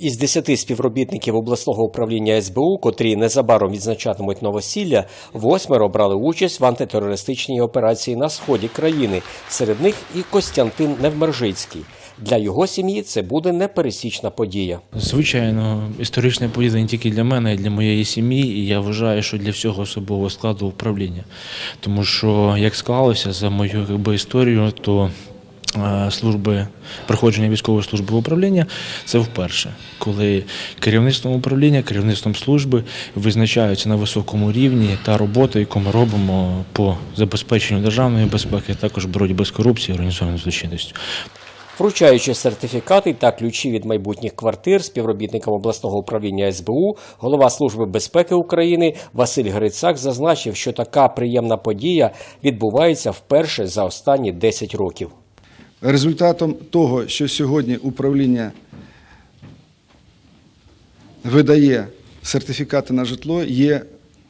Із десяти співробітників обласного управління СБУ, котрі незабаром відзначатимуть новосілля, восьмеро брали участь в антитерористичній операції на сході країни. Серед них і Костянтин Невмержицький. Для його сім'ї це буде непересічна подія. Звичайно, історична подія не тільки для мене, а й для моєї сім'ї, і я вважаю, що для всього особового складу управління. Тому що як склалося за мою якби, історію, то служби проходження військової служби управління це вперше, коли керівництвом управління, керівництвом служби визначаються на високому рівні та робота, яку ми робимо по забезпеченню державної безпеки, також боротьби з корупцією організованою злочинністю. Вручаючи сертифікати та ключі від майбутніх квартир співробітникам обласного управління СБУ, голова Служби безпеки України Василь Грицак зазначив, що така приємна подія відбувається вперше за останні 10 років. Результатом того, що сьогодні управління видає сертифікати на житло, є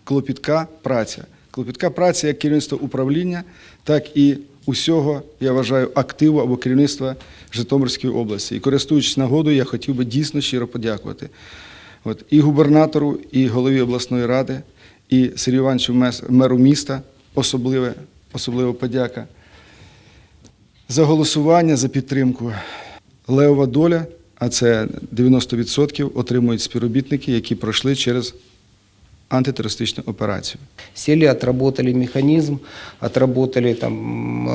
клопітка праця. Клопітка праця як керівництво управління, так і усього, я вважаю, активу або керівництва Житомирської області. І користуючись нагодою, я хотів би дійсно щиро подякувати От, і губернатору, і голові обласної ради, і Сергію Івановичу меру міста, особливе, особлива подяка за голосування, за підтримку. Левова доля, а це 90% отримують співробітники, які пройшли через антитерористичну операцію. Сели, отработали механизм, отработали там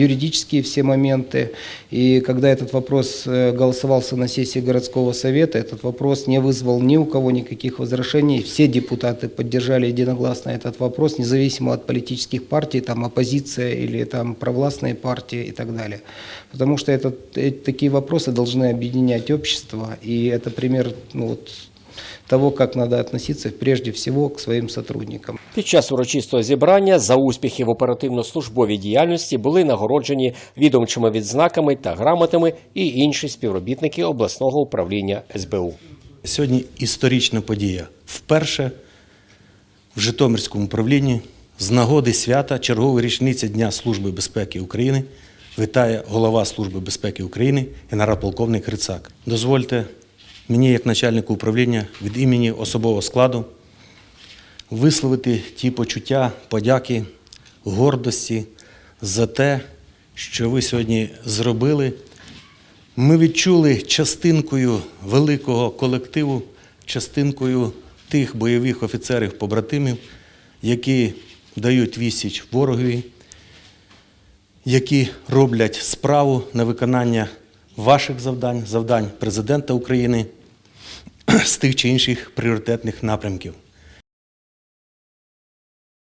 юридические все моменты. И когда этот вопрос э, голосовался на сессии городского совета, этот вопрос не вызвал ни у кого никаких возражений. Все депутаты поддержали единогласно этот вопрос, независимо от политических партий, там оппозиция или там провластные партии и так далее. Потому что это, э, такие вопросы должны объединять общество. И это пример ну, вот, того, как надо относиться прежде всего к своим сотрудникам. Під час урочистого зібрання за успіхи в оперативно-службовій діяльності були нагороджені відомчими відзнаками та грамотами і інші співробітники обласного управління СБУ. Сьогодні історична подія. Вперше в Житомирському управлінні з нагоди свята чергової річниці Дня Служби безпеки України вітає голова Служби безпеки України генерал-полковник Грицак. Дозвольте мені, як начальнику управління, від імені особового складу висловити ті почуття, подяки, гордості за те, що ви сьогодні зробили. Ми відчули частинкою великого колективу, частинкою тих бойових офіцерів, побратимів, які дають відсіч ворогові, які роблять справу на виконання ваших завдань, завдань президента України з тих чи інших пріоритетних напрямків.